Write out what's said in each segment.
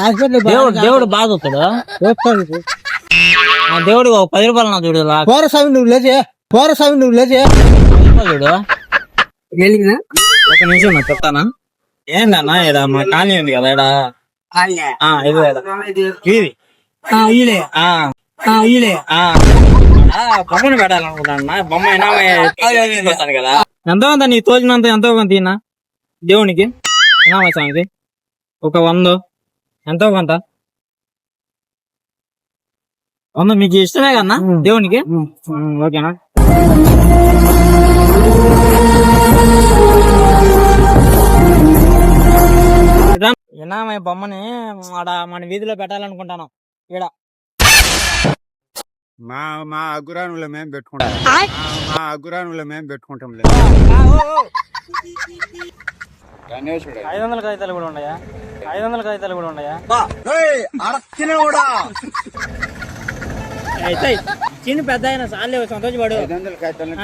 Hospital దేవుడు దేవుడు బాగా చూస్తాడు ఆ దేవుడు ఒక పది రూపాయలు నా చూడు లా- పోరస్వామి నువ్వు లేచే. పోరస్వామి నువ్వు లేచే. పది రూపాయలు చూడు ఒక నిమిషం నా చెప్తానా? ఏందన్నా ఈడ మా ఖాళీ ఉంది కదా ఈడ? ఆ, ఇది ఈడ. ఇది. ఈలే ఆ ఈలే ఆ. ఆ, బొమ్మను పెట్టాలనుకుంటాను బొమ్మ ఇనామే తీసుకొస్తాను కదా. ఎంతో కొంత నీ తోచినంత ఎంతో కొంత ఈయన దేవునికి. ఇనామ స్వామికి ఒక వంద. ఎంతో కొంత? వంద మీకు ఇష్టమే కన్నా దేవునికి? ఓకేనా? ఇనామ బొమ్మని ఆడ మన వీధిలో పెట్టాలనుకుంటాను. ఈడ. మా మా అగ్గురానులో మేము పెట్టుకుంటాం. మా అగ్గురానులో మేము పెట్టుకుంటాం లేదు గణేశుడు. ఐదు వందల కాగితాలు కూడా ఉన్నాయా? ఐదు వందల కాగితాలు కూడా ఉన్నాయా? అయితే చిన్న పెద్ద అయినా చాలే సంతోషపడు. ఐదు వందల కాగితాలు.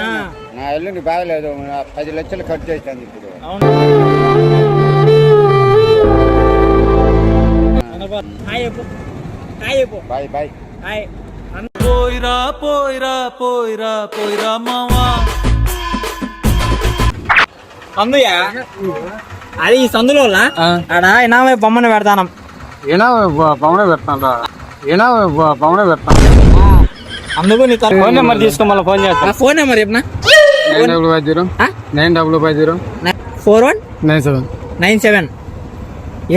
నా ఎల్లుండి బాగలేదు పది లక్షలు ఖర్చు అవుతుంది ఇప్పుడు. అవును. హాయ్ చెప్పు. హాయ్ చెప్పు. Bye bye. హాయ్. పోయిరా పోయిరా పోయిరా పోయిరా మావా. సందుయా అది ఈ సందులో ఆడ ఇనామే బొమ్మను పెడతాను. ఏనా బొమ్మనే పెడతాను ఏనా బొమ్మనే పెడతాను అందుకు నీ ఫోన్ నెంబర్ తీసుకో మళ్ళీ ఫోన్ చేస్తా. ఫోన్ నెంబర్ చెప్పనా? Nine double five zero. Nine double five zero. Four one? Nine seven. Nine seven.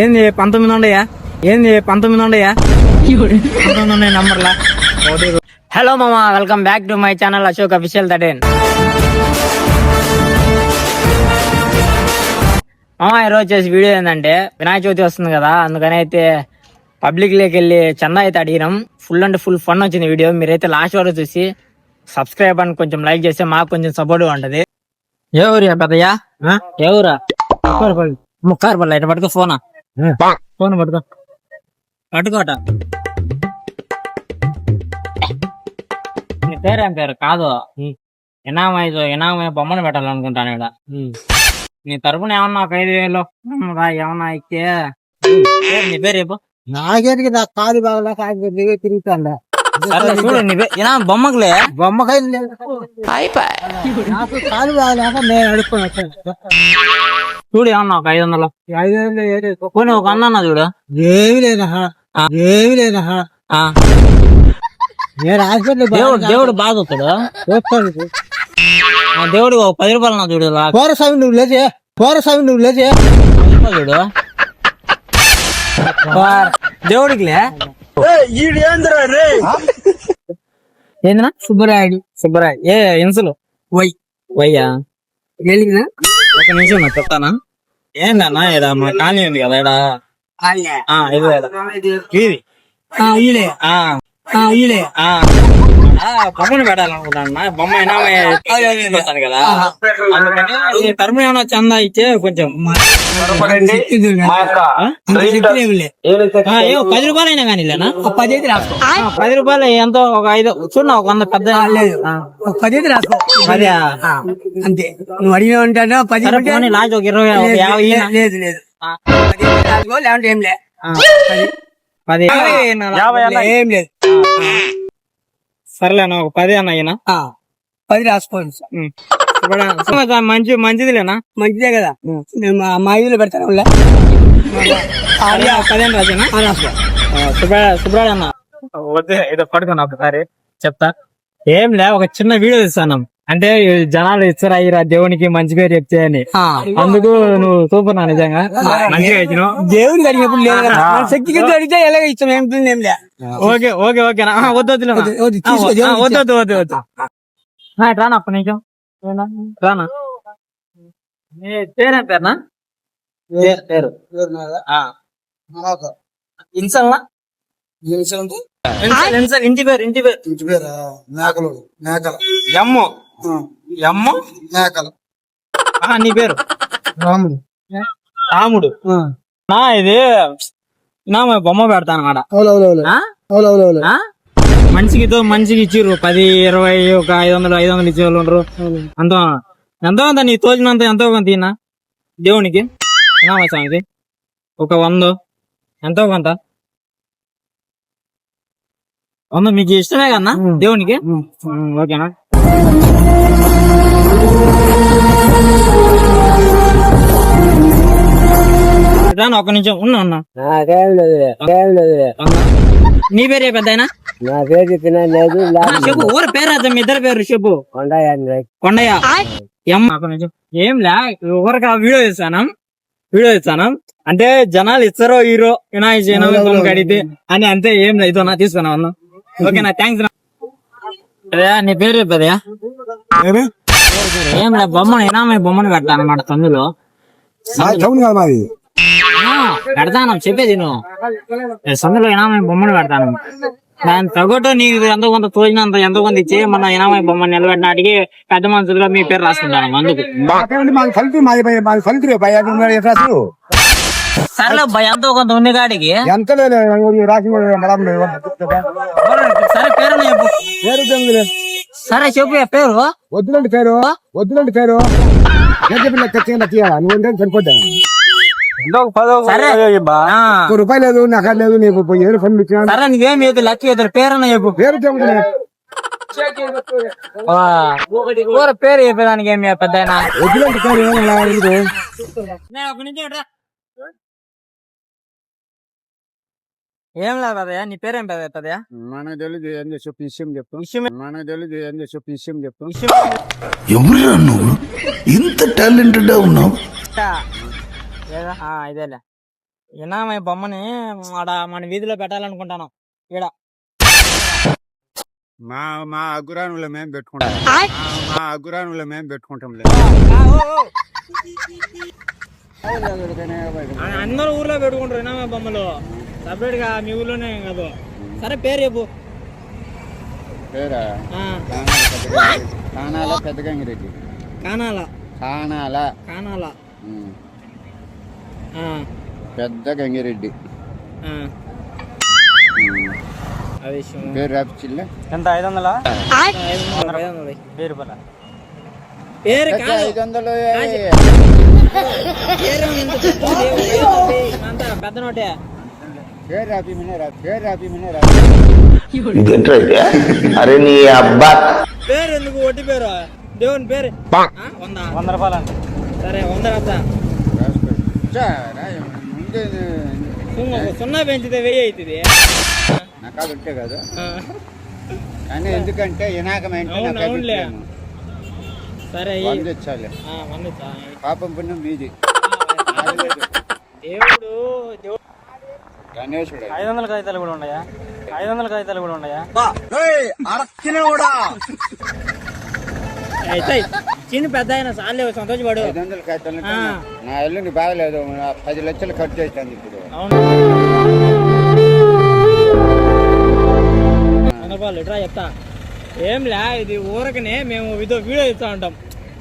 ఏంది పంతొమ్మిది ఉండయా ఏంది పంతొమ్మిది ఉండయా పంతొమ్మిది ఉన్నాయి నంబర్లా? హలో మామ welcome back to my channel Ashok official దటేన్ ఈరోజు చేసి వీడియో ఏంటంటే వినాయక చవితి వస్తుంది కదా అందుకని అయితే పబ్లిక్లోకి వెళ్ళి చందా అయితే అడిగినాం. ఫుల్ అంటే ఫుల్ ఫన్ వచ్చింది వీడియో. మీరైతే లాస్ట్ వరకు చూసి సబ్స్క్రైబ్ అని కొంచెం లైక్ చేస్తే మాకు కొంచెం సపోర్ట్ ఉంటది. ఏ ఊరియా పెద్దయ్యా? ఏ ఊరా? ముక్కారు ఇటు పట్టుకో ఫోనా ఫోన్ పట్టుకో. పట్టుకోట. నీ పేరేం పేరు? కాదు. ఎనామై ఎనామై బొమ్మను పెట్టాలనుకుంటాను ఇక్కడ నీ తరపున ఏమన్నా ఒక ఐదు వేలు రా ఏమన్నా ఇచ్చే? నీ పేరు చెప్పు. నాకేంటి నా కాలు బాగలేక హాస్పిటల్ తిరుగుతాండా? సర్లే చూడు నీ పేరు ఏనా బొమ్మకులే? బొమ్మకాయ నాకు కాలు బాగలేక నేను అడుక్కున్నా చూడు ఏమన్నా ఒక ఐదు వందలు. ఐదు వందలు. పోనీ ఒక అన్న చూడు. ఏమి లేదా ఆ. ఏమి లేదా ఆ. నేను హాస్పిటల్ దేవుడు దేవుడు బాగా చూస్తాడు ఆ దేవుడు ఒక పది రూపాయలు నా చూడు పోరస్వామి నువ్వు లేచే. పోరస్వామి నువ్వు లేచే. చూడు. దేవుడికిలే ఏందినా? సుబ్బరాయుడు. సుబ్బరాయ్ ఏ ఇన్సులు. వై. వయ్యా? వెళ్ళినా ఒక నిమిషం నా చెప్తానా? ఏందన్నా ఈడ మా ఖాళీ ఉంది కదా ఈడ ఆ, ఇది ఈడ. ఇది ఈలే. ఆ. ఆ ఆ, బొమ్మను పెట్టాలనుకుంటాను బొమ్మ తీసుకొస్తాను కదా. అందుకని ఈ తరపున ఏమైనా చందా ఇచ్చే కొంచెం పది రూపాయలు అయినా కానీ పది అయితే రాసుకో. ఆ, పది రూపాయలు ఎంతో ఒక ఐదు చూడ ఒక వంద పెద్ద లేదు. ఒక పది అయితే రాసుకో. పది అంతే. నువ్వు అడిగిన ఉంటానో? పది పోనీ లాస్ట్ ఒక ఇరవై లేదు, యాభై. లేదు లేదు లేదంటే ఏం లే. ఆ, పది. ఏం లేదు. సర్లే అన్న ఒక పది అన్న పది రాసుకోండి సార్. ఇప్పుడు మంచి మంచిదిలేనా? మంచిదే కదా. నేను మా ఇల్లు పెడతాను పదిహేను రాజేనా? ఆ, రాసుకో సుబ్రా సుబ్రాడు అన్న. వద్దే ఏదో పడుకున్నా ఒకసారి చెప్తా. ఏం లే ఒక చిన్న వీడియో ఇస్తాను అంటే జనాలు ఇచ్చారా అయ్యిరా దేవునికి మంచి పేరు చెప్తే అని ఆ, అందుకు నువ్వు సూపర్ నా నిజంగా. మంచిగా ఇచ్చినావు. దేవుడికి అడిగినప్పుడు లేదు కదా. శక్తికి అడిగితే ఎలాగ ఇష్టం ఏం ఏం లే. ఓకే ఓకే ఓకే నా వద్దు వద్దు రానా అప్ప నీకు? రానా? పేరేం పేరునా పేరు. ఇన్సల్నా? ఇన్సల్ ఇన్సల్ ఇంటి పేరు ఇంటి పేరు. ఇంటి పేరు? మేకలు మేకల. M M? మేకలు. ఆ, నీ పేరు? రాముడు. రాముడు. నా ఇది నా బొమ్మ పెడతాను అన్నమాట? మనిషికి తో మనిషికి ఇచ్చిర్రు. పది ఇరవై ఒక ఐదు వందలు ఐదు వందలు ఇచ్చే వాళ్ళు ఉండరు. అంత ఎంతో కొంత నీ తోచినంత ఎంతో కొంత ఈయన? దేవునికి? ఒక వంద. ఎంతో కొంత? వంద మీకు ఇష్టమే కన్నా దేవునికి? ఓకేనా? ఒక్క నిమిషం. ఉన్నా ఉన్నా. నాకేం లేదు ఏం లేదు. నీ పేరే పెద్ద నా పేరు చెప్పిన లేదు చెప్పు ఊర పేరు అర్థం మీ ఇద్దరు పేరు చెప్పు. కొండ కొండయ్య. ఏం లే ఊరక వీడియో ఇస్తాను వీడియో ఇస్తాను అంటే జనాలు ఇస్తారో హీరో వినాయక కడితే అని అంతే ఏం లేదు నా తీసుకున్నా అన్న ఓకేనా థ్యాంక్స్ నీ పేరు చెప్పదయా ఏం లే బొమ్మను ఇనామే బొమ్మను పెడతాను అనమాట తొందులో చౌన్ కదా మాది పెడతాను చెప్పేది నువ్వు సందులో ఇనామై బొమ్మను పెడతాను దాని తగ్గట్టు నీకు ఎంతో కొంత తోచినంత ఎంతో కొంత ఇచ్చి మన ఇనామై బొమ్మను నిలబెట్టినాటికి పెద్ద మనుషులుగా మీ పేరు రాసుకుంటాను అందుకు మాది భయ- ఎంతో కొంత ఉంది కాడికి ఎంత రాసి మేడం సరే పేరు. సరే చెప్పు పేరు? వద్దులండి పేరు. వద్దులండి పేరు. నువ్వు రూపాయి లేదు నాకు లేదు నీకు ఏడు పనులు ఇచ్చినా. సరే నీవేం లేదు లక్కీ ఇద్దరు పేరన్న చెప్పు. పేరు. ఆ, ఊర పేరు చెప్పేదానికి ఏమి పెద్ద వద్దులండి పేరు? ఏం లేదు పెద్దయ్య నీ పేరేం పెద్ద పెద్దయ్య మనకు తెలియదు ఏం చేసే విషయం చెప్పు. మనకు తెలియదు ఏం చేసే విషయం చెప్పు. ఎవరురా నువ్వు? ఇంత టాలెంటెడ్ ఉన్నావు? ఇదేలే. ఇనామై బొమ్మని ఆడ మన వీధిలో పెట్టాలనుకుంటాను. ఈడ. మా మా అగ్గురానులో మేము పెట్టుకుంటాం. మా అగ్గురానులో మేము పెట్టుకుంటాం ఆ, అందరూ ఊర్లో పెట్టుకుంటారు ఇనామై బొమ్మలు. సపరేట్గా మీ ఊర్లోనే కాదు. సరే పేరు చెప్పు. పేరా? ఆ, కానాల పెద్ద గంగిరెడ్డి. కానాల. కానాల. కానాల. పెద్ద గంగిరెడ్డి. ఆ. అది విషయం. పేరు రాపిచ్చిల్లే? ఎంత? ఐదు వందలా. పేరు పల పేరు ఐదు వందలు పెద్ద నోటే. ఇదేంట్రా ఇది? అరే నీ అబ్బా. పేరు ఎందుకు ఒట్టి పేరు? దేవుని పేరు? వంద? వంద రూపాయలు అంట సరే వంద సున్నా సున్నా పెంచితే వెయ్యి అవుతుంది. నాకు అది ఉంటే కదా. కానీ ఎందుకంటే వినాకమంటే అవును, నాకు అవునులే. అభిప్రాయం. సరే. పాపం పుణ్యం మీది. గణేశుడు. ఐదు వందల కాగితాలు కూడా ఉన్నాయా? ఐదు వందల కాగితాలు కూడా ఉన్నాయా? అయితే చిన్న పెద్ద అయినా సార్లే సంతోషపడు. ఐదు వందల కాగితాలు. నా ఇల్లుని బాగలేదు పది లక్షలు ఖర్చు అవుతుంది ఇప్పుడు. అవును. ఇట్రా చెప్తా. ఏం లే ఇది ఊరకనే మేము ఇదో వీడియో ఇస్తా ఉంటాం.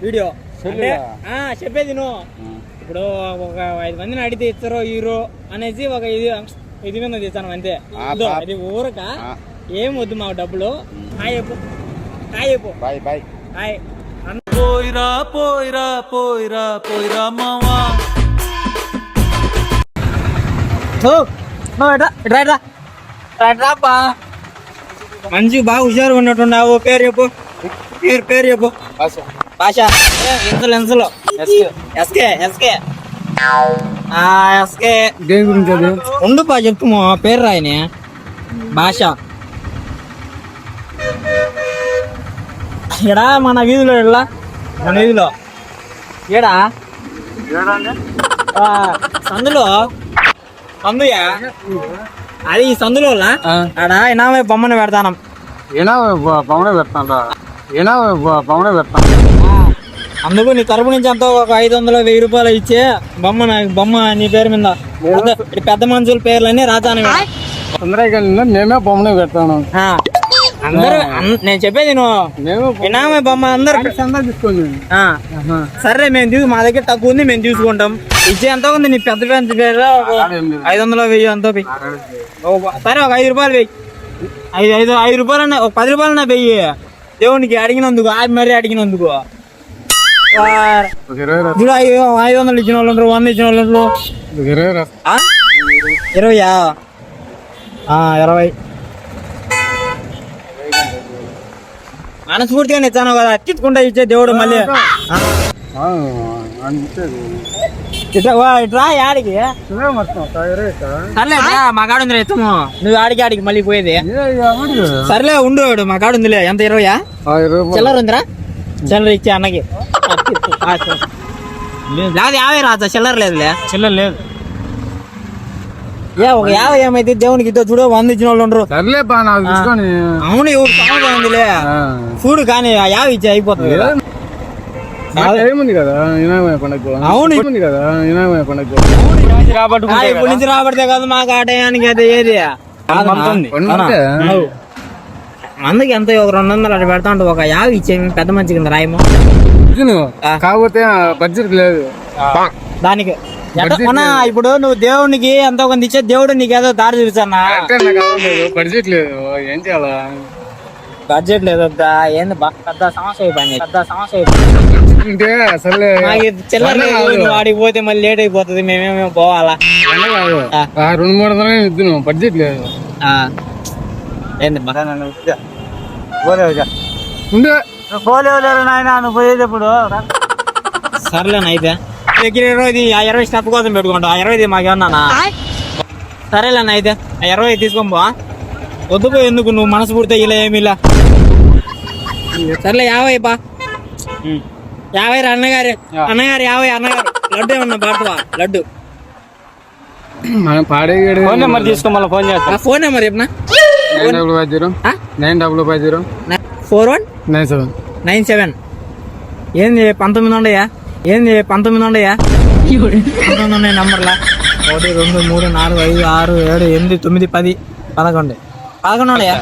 వీడియో. అంటే ఆ, చెప్పేది నువ్వు. ఇప్పుడు ఒక ఐదు మందిని అడిగితే ఇస్తారో హీరో అనేసి ఒక ఇది ఇది మీద తీస్తాను అంతే. ఇదో ఊరక. ఏం వద్దు మాకు డబ్బులు. హాయ్ చెప్పు. హాయ్ చెప్పు. Bye bye. హాయ్. పోయిరా పోయిరా పోయిరా పోయిరా మావా. మంచి బాగా హుషారుగా ఉన్నట్టున్నావు. పేరు చెప్పు. పేరు పేరు చెప్పు. భాష ఎంతలు ఎంతలు ఎస్కే ఎస్కే. ఆ ఎస్కే దేని గురించి అది ఉండు పా చెప్తుమో పేరు రాయని భాష ఇడా మన వీధిలో ఇట్లా మన వీధిలో ఈడా ఆ, సందులో సందుయా అది ఈ సందులో ఆడ ఇనామే బొమ్మను పెడతానం ఏనా పవనే పెడతాను ఏనా పవనే పెడతాను అందుకు నీ తరపు నుంచి అంతా ఒక ఐదు వందలు వెయ్యి రూపాయలు ఇచ్చే బొమ్మ నాకు బొమ్మ నీ పేరు మీద. పెద్ద మనుషుల పేర్లన్నీ రాతాను ఇక్కడ. తొందరగా మేమే పవనే పెడతాను. ఆ, అందరూ నేను చెప్పేది నువ్వు బొమ్మ అందరు. తీసుకోండి. సరే మేము తీసు మా దగ్గర తక్కువ ఉంది మేము తీసుకుంటాం. ఇచ్చే ఎంత ఉంది? నీ పెద్ద పెద్ద పేరు ఐదు వందలు వెయ్యి అంత సరే ఒక ఐదు రూపాయలు వెయ్యి ఐదు ఐదు ఐదు రూపాయలు అన్న ఒక పది రూపాయలు వెయ్యి దేవునికి అడిగినందుకు ఆపి మరీ అడిగినందుకు. చూడు ఐదు ఐదు వందలు ఇచ్చిన వాళ్ళు ఉంటారు వంద ఇచ్చిన వాళ్ళు ఉంటారు? ఇరవయా? ఇరవై. మనస్ఫూర్తిగా ఇచ్చాను కదా తిట్టుకుంటా ఇచ్చే దేవుడు మళ్ళీ. ఇట్రా యాడికి? సర్లే మా కాడ ఉందిలే ఎత్తము నువ్వు ఆడికి ఆడికి మళ్ళీ పోయేది. సర్లే ఉండు మా కాడ ఉందిలే ఎంత ఇరవయా? చిల్లర ఉందిరా? చిల్లర ఇచ్చే అన్నకి. లేదు యాభై రాజా చిల్లర లేదులే. చిల్లర లేదు. ఏ ఒక యాభై ఏమైతే దేవునికి ఇద్దో చూడు వంద ఇచ్చిన వాళ్ళు ఉండరు. నాకు తీసుకొని అవును ఎవరు కావాలి ఉందిలే చూడు కానీ ఆ యాభై ఇచ్చి అయిపోతుంది కదా. ఏముంది కదా వినాయక పండుగ అవును. ఉంది కదా వినాయక పండుగ నుంచి రాబడితే కాదు మాకు ఆ టయానికి అది ఏది. మందుకి ఎంత ఒక రెండు వందలు అట్లా పెడతా ఉంటే ఒక యాభై ఇచ్చేమి పెద్ద మంచి కింద రాయము. ఆ. కాకపోతే బడ్జెట్ లేదు. దానికి కొనా ఇప్పుడు నువ్వు దేవునికి ఎంతో కొంత ఇచ్చే దేవుడు నీకేదో దారి చూపిస్తానా? అంటే నాకు అవ్వలేదు బడ్జెట్ లేదు. ఏం చేయాలా? బడ్జెట్ లేదు ఏంది పెద్ద సమస్య అయిపోయింది. పెద్ద సమస్య అయిపోయింది. అసలే నాకు చిల్లర నువ్వు ఆడికి పోతే మళ్ళీ లేట్ అయిపోతుంది. మేమేమో పోవాలా? రెండు మూడు వందలు ఇద్దును. బడ్జెట్ లేదు. ఆ. ఏంది బా ఉండే. పోలేవు నాయన నువ్వు పోయేటప్పుడు సర్లేనా అయితే దగ్గర ఇరవైది ఆ ఇరవై స్టెప్ కోసం పెట్టుకుంటా. ఆ ఇరవైది మాకేమన్నా? సరేలేనా అయితే ఆ ఇరవై తీసుకోబో వద్దు పో ఎందుకు? నువ్వు మనసు పూర్తి ఇలా ఏమి ఇలా. సర్లే యాభై బా యాభై రా అన్నగారు. అన్నగారు యాభై అన్నగారు. లడ్డు ఏమన్నా పాడుతావా? లడ్డు. మనం పాడే ఫోన్ నెంబర్ తీసుకో మళ్ళీ ఫోన్ చేస్తా. ఫోన్ నెంబర్ చెప్పనా? Nine double five zero? Nine double five zero. Four one? Nine seven. Nine seven. ఏంది పంతొమ్మిది ఉండయా ఏంది పంతొమ్మిది ఉండయా పంతొమ్మిది ఉన్నాయి నంబర్లా? ఒకటి రెండు మూడు నాలుగు ఐదు ఆరు ఏడు ఎనిమిది తొమ్మిది పది పదకొండు. పదకొండు ఉండయా